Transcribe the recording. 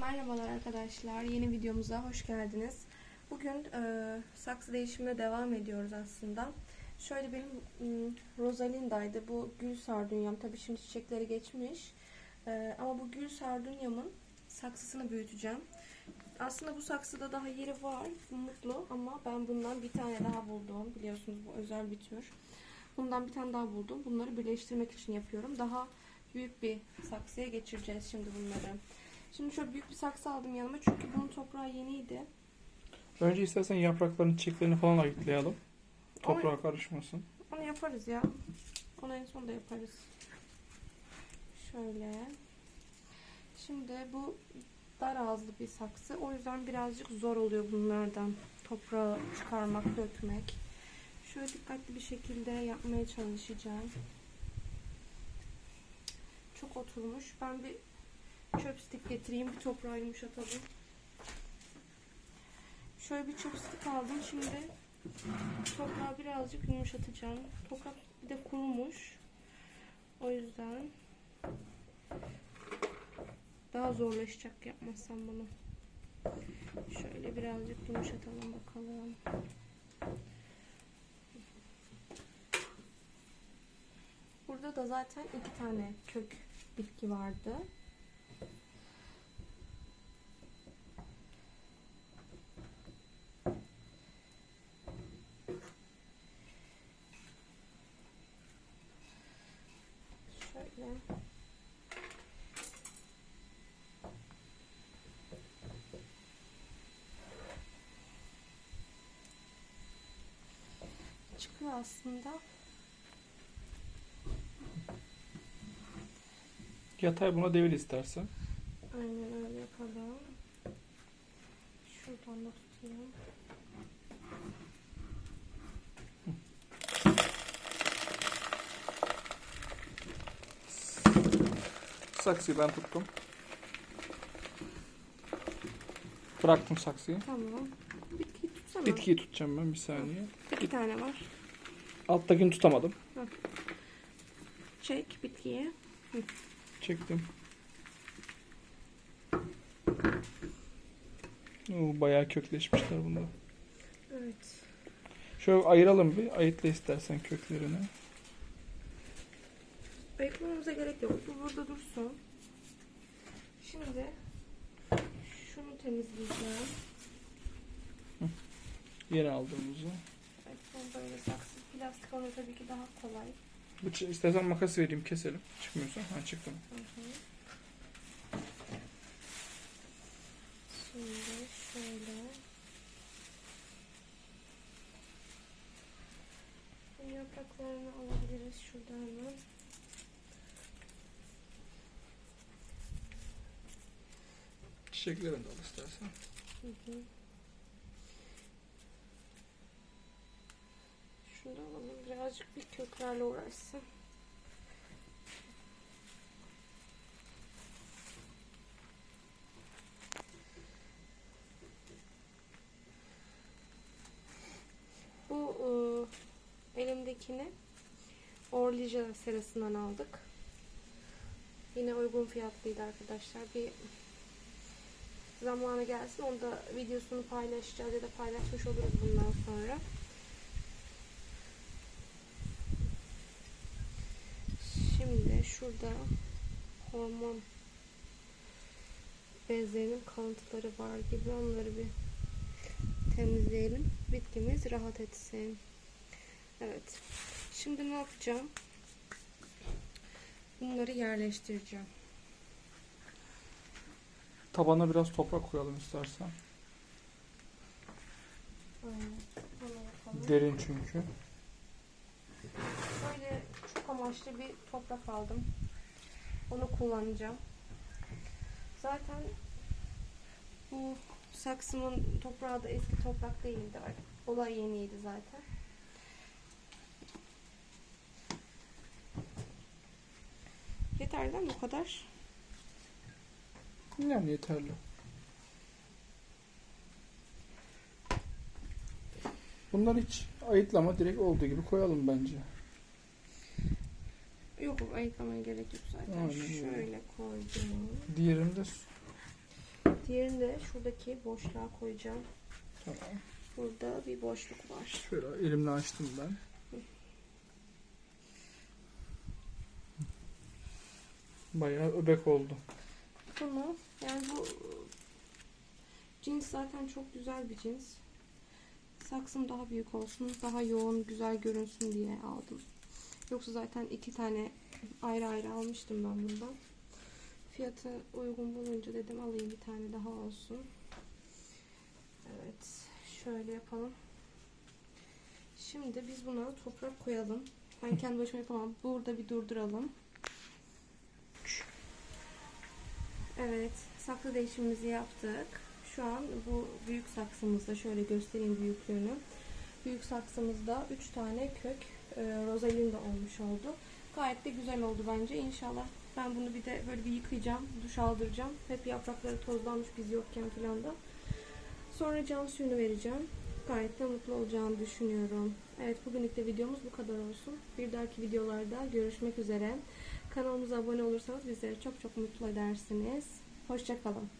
Merhabalar arkadaşlar. Yeni videomuza hoş geldiniz. Bugün e, saksı değişimine devam ediyoruz aslında. Şöyle benim Rosalinda'ydı. Bu gül sardunyam. Tabii şimdi çiçekleri geçmiş. E, ama bu gül sardunyamın saksısını büyüteceğim. Aslında bu saksıda daha yeri var. Mutlu ama ben bundan bir tane daha buldum. Biliyorsunuz bu özel bir tür. Bundan bir tane daha buldum. Bunları birleştirmek için yapıyorum. Daha büyük bir saksıya geçireceğiz şimdi bunları. Şimdi şöyle büyük bir saksı aldım yanıma çünkü bunun toprağı yeniydi. Önce istersen yaprakların çiçeklerini falan ayıklayalım. Toprağa karışmasın. Onu yaparız ya. Onu en son da yaparız. Şöyle. Şimdi bu dar ağızlı bir saksı. O yüzden birazcık zor oluyor bunlardan toprağı çıkarmak, dökmek. Şöyle dikkatli bir şekilde yapmaya çalışacağım. Çok oturmuş. Ben bir çöpstik getireyim. Bir toprağı yumuşatalım. Şöyle bir çöpstik aldım. Şimdi toprağı birazcık yumuşatacağım. Toprak bir de kurumuş. O yüzden daha zorlaşacak yapmazsam bunu. Şöyle birazcık yumuşatalım bakalım. Burada da zaten iki tane kök bitki vardı. Şöyle. Çıkıyor aslında. Yatay buna devir istersen. Aynen öyle yapalım. Şuradan da tutayım. Saksıyı ben tuttum. Bıraktım saksıyı. Tamam. Bitkiyi tutsana. Bitkiyi tutacağım ben bir saniye. İki tane var. Alttakini tutamadım. Çek bitkiyi. Çektim. Oo, bayağı kökleşmişler bunlar. Evet. Şöyle ayıralım bir. Ayıtla istersen köklerini. Ayıklamamıza gerek yok. Bu burada dursun. Şimdi şunu temizleyeceğim. Yeni aldığımızı. Evet, bu böyle saksı plastik olunca tabii ki daha kolay. Bıç istersen makas vereyim keselim. Çıkmıyorsa. Ha çıktı. Hı hı. Şimdi şöyle. Yapraklarını alabiliriz şuradan hemen. Çiçeklerini de al istersen. Hı hı. Şunu da alalım. Birazcık bir köklerle uğraşsın. Bu e, elimdekini Orlija serasından aldık. Yine uygun fiyatlıydı arkadaşlar. Bir zamanı gelsin. Onda videosunu paylaşacağız ya da paylaşmış oluruz bundan sonra. Şimdi şurada hormon bezlerinin kalıntıları var gibi onları bir temizleyelim. Bitkimiz rahat etsin. Evet. Şimdi ne yapacağım? Bunları yerleştireceğim. Tabana biraz toprak koyalım istersen. Aynen. Derin çünkü. Amaçlı bir toprak aldım. Onu kullanacağım. Zaten bu saksımın toprağı da eski toprak değildi. Olay yeniydi zaten. Yeter değil mi bu kadar? Yani yeterli. Bunları hiç ayıtlama direkt olduğu gibi koyalım bence. Yok ayıklamaya gerek yok zaten. Aynen öyle. Şöyle koydum. Diğerini de Diğerini de şuradaki boşluğa koyacağım. Tamam. Burada bir boşluk var. Şöyle elimle açtım ben. Bayağı öbek oldu. Bunu yani bu cins zaten çok güzel bir cins. Saksım daha büyük olsun, daha yoğun, güzel görünsün diye aldım. Yoksa zaten iki tane ayrı ayrı almıştım ben bundan. Fiyatı uygun bulunca dedim alayım bir tane daha olsun. Evet, şöyle yapalım. Şimdi biz buna toprak koyalım. Ben kendi başıma yapamam. Burada bir durduralım. Evet, saksı değişimimizi yaptık. Şu an bu büyük saksımızda şöyle göstereyim büyüklüğünü. Büyük saksımızda 3 tane kök e, rozalinda olmuş oldu. Gayet de güzel oldu bence. İnşallah ben bunu bir de böyle bir yıkayacağım, duş aldıracağım. Hep yaprakları tozlanmış biz yokken falan da. Sonra cam suyunu vereceğim. Gayet de mutlu olacağını düşünüyorum. Evet bugünlük de videomuz bu kadar olsun. Bir dahaki videolarda görüşmek üzere. Kanalımıza abone olursanız bizleri çok çok mutlu edersiniz. Hoşçakalın.